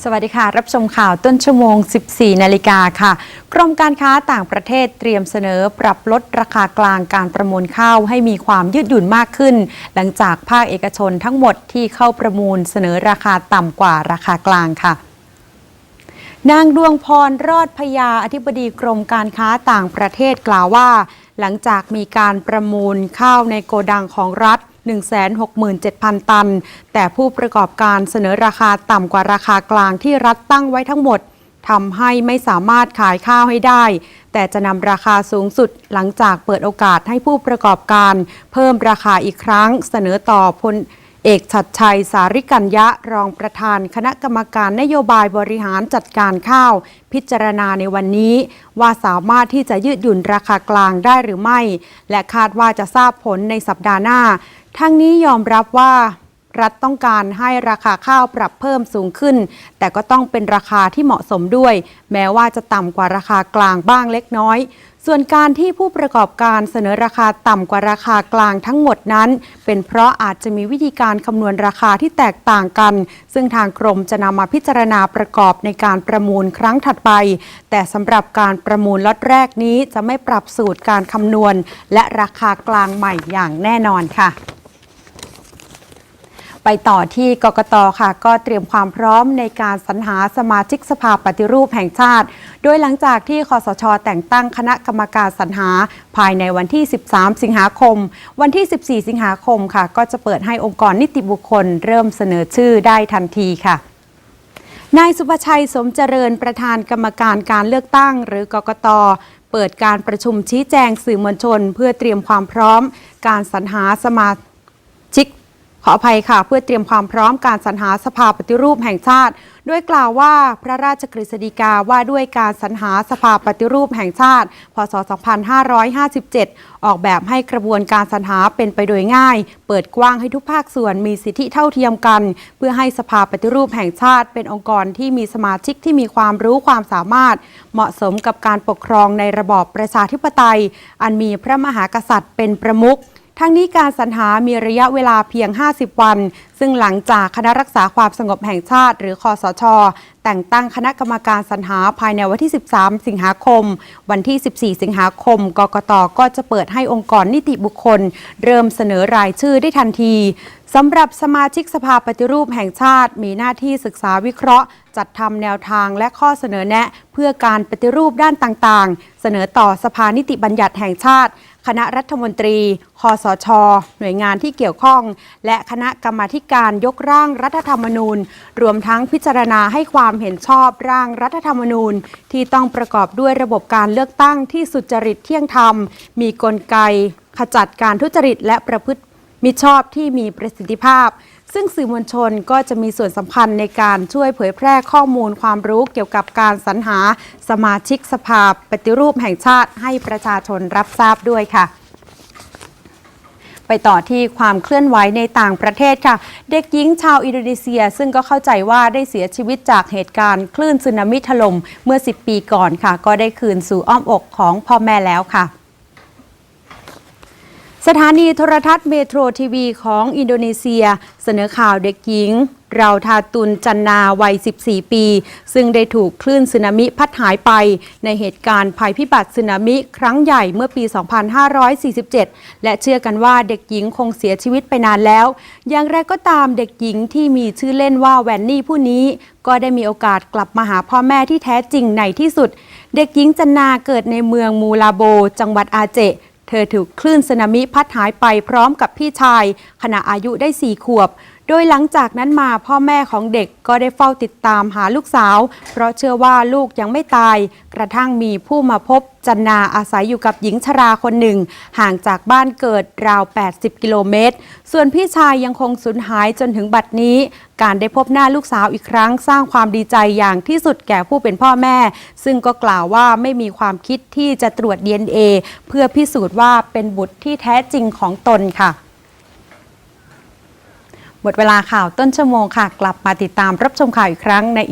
สวัสดีค่ะ รับชมข่าวต้นชั่วโมง 14 นาฬิกาค่ะ กรมการค้าต่างประเทศเตรียมเสนอปรับลดราคากลางการประมูลข้าวให้มีความยืดหยุ่นมากขึ้น หลังจากภาคเอกชนทั้งหมดที่เข้าประมูลเสนอราคาต่ำกว่าราคากลางค่ะนางดวงพรรอดพยาอธิบดีกรมการค้าต่างประเทศกล่าวว่า หลังจากมีการประมูลข้าวในโกดังของรัฐ 167,000 ตัน แต่ผู้ประกอบการเสนอราคาต่ำกว่าราคากลางที่รัฐตั้งไว้ทั้งหมดทำให้ไม่สามารถขายข้าวให้ได้ แต่จะนำราคาสูงสุดหลังจากเปิดโอกาสให้ผู้ประกอบการ เพิ่มราคาอีกครั้งเสนอต่อพล เอกชัดชัยสาริกัญญะรองประธานคณะกรรมการนโยบายบริหารจัดการข้าว พิจารณาในวันนี้ ว่าสามารถที่จะยืดหยุ่นราคากลางได้หรือไม่ และคาดว่าจะทราบผลในสัปดาห์หน้า ทั้งนี้ยอมรับว่ารัฐต้องการให้ราคาข้าวปรับเพิ่มสูงขึ้น แต่ก็ต้องเป็นราคาที่เหมาะสมด้วย แม้ว่าจะต่ำกว่าราคากลางบ้างเล็กน้อย ส่วนการที่ผู้ประกอบการเสนอราคาต่ำกว่าราคากลางทั้งหมดนั้น เป็นเพราะอาจจะมีวิธีการคำนวณราคาที่แตกต่างกัน ซึ่งทางกรมจะนำมาพิจารณาประกอบในการประมูลครั้งถัดไป แต่สำหรับการประมูลล็อตแรกนี้จะไม่ปรับสูตรการคำนวณ และราคากลางใหม่อย่างแน่นอนค่ะ ไปต่อที่กกตค่ะ ก็เตรียมความพร้อมในการสรรหาสมาชิกสภาปฏิรูปแห่งชาติ โดยหลังจากที่คอสช แต่งตั้งคณะกรรมการสรรหาภายในวันที่ 13 สิงหาคม วันที่ 14 สิงหาคมค่ะ ก็จะเปิดให้องค์กรนิติบุคคล เริ่มเสนอชื่อได้ทันทีค่ะนายสุภชัยสมเจริญประธานกรรมการการเลือกตั้ง หรือกกตเปิดการประชุมชี้แจงสื่อมวลชน เพื่อเตรียมความพร้อม การสรรหาสมาชิก ขออภัยค่ะ เพื่อเตรียมความพร้อมการสรรหาสภาปฏิรูปแห่งชาติ ด้วยกล่าวว่าพระราชกฤษฎีกาว่าด้วยการสรรหาสภาปฏิรูปแห่งชาติ พศ 2557 ออกแบบให้กระบวนการสรรหาเป็นไปโดยง่าย เปิดกว้างให้ทุกภาคส่วนมีสิทธิเท่าเทียมกัน เพื่อให้สภาปฏิรูปแห่งชาติ เป็นองค์กรที่มีสมาชิกที่มีความรู้ความสามารถ เหมาะสมกับการปกครองในระบอบประชาธิปไตย อันมีพระมหากษัตริย์เป็นประมุข ทั้งนี้การสรรหามีระยะเวลาเพียง 50 วัน ซึ่งหลังจากคณะรักษาความสงบแห่งชาติ หรือคอสช แต่งตั้งคณะกรรมการสรรหาภายในวันที่ 13 สิงหาคม วันที่ 14 สิงหาคม กกต ก็จะเปิดให้องค์กรนิติบุคคล เริ่มเสนอรายชื่อได้ทันทีสำหรับสมาชิกสภาปฏิรูปแห่งชาติ มีหน้าที่ศึกษาวิเคราะห์ จัดทำแนวทางและข้อเสนอแนะ เพื่อการปฏิรูปด้านต่างๆ เสนอต่อสภานิติบัญญัติแห่งชาติ คณะรัฐมนตรีคอสช หน่วยงานที่เกี่ยวข้อง และคณะกรรมาการยกร่างรัฐธรรมนูญ รวมทั้งพิจารณาให้ความเห็นชอบร่างรัฐธรรมนูญ ที่ต้องประกอบด้วยระบบการเลือกตั้งที่สุจริตเที่ยงธรรม มีกลไก ขจัดการทุจริตและประพฤติมิชอบที่มีประสิทธิภาพ ซึ่งสื่อมวลชนก็จะมีส่วนสำคัญในการช่วยเผยแพร่ข้อมูลความรู้เกี่ยวกับการสรรหาสมาชิกสภาปฏิรูปแห่งชาติให้ประชาชนรับทราบด้วยค่ะไปต่อที่ความเคลื่อนไหวในต่างประเทศค่ะ เด็กหญิงชาวอินโดนีเซีย ซึ่งก็เข้าใจว่าได้เสียชีวิตจากเหตุการณ์คลื่นสึนามิถล่มเมื่อ 10 ปีก่อนค่ะ ก็ได้คืนสู่อ้อมอกของพ่อแม่แล้วค่ะ สถานีโทรทัศน์เมโทรทีวีของอินโดนีเซีย เสนอข่าวเด็กหญิง เราทาตุนจันนาวัย 14 ปี ซึ่งได้ถูกคลื่นสึนามิพัดหายไป ในเหตุการณ์ภัยพิบัติสึนามิครั้งใหญ่เมื่อปี 2547 และเชื่อกันว่าเด็กหญิงคงเสียชีวิตไปนานแล้ว อย่างไรก็ตามเด็กหญิงที่มีชื่อเล่นว่าแวนนี่ผู้นี้ ก็ได้มีโอกาสกลับมาหาพ่อแม่ที่แท้จริงในที่สุด เด็กหญิงจันนาเกิดในเมืองมูลาโบ จังหวัดอาเจ เธอถูกคลื่นสึนามิพัดหายไปพร้อมกับพี่ชาย ขณะอายุได้ 4 ขวบ ดยหลังจากนั้นมาพ่อแม่ของเด็กก็ได้เฝ้าติดตามหาลูกสาว เพราะเชื่อว่าลูกยังไม่ตาย กระทั่งมีผู้มาพบจันนาอาศัยอยู่กับหญิงชราคนหนึ่ง ห่างจากบ้านเกิดราว 80 กิโลเมตร ส่วนพี่ชายยังคงสูญหายจนถึงบัดนี้ การได้พบหน้าลูกสาวอีกครั้ง สร้างความดีใจอย่างที่สุดแก่ผู้เป็นพ่อแม่ ซึ่งก็กล่าวว่าไม่มีความคิดที่จะตรวจ DNA เพื่อพิสูจน์ว่าเป็นบุตรที่แท้จริงของตนค่ะ หมดเวลาข่าวต้นชั่วโมงค่ะ กลับมาติดตามรับชมข่าวอีกครั้งในอีก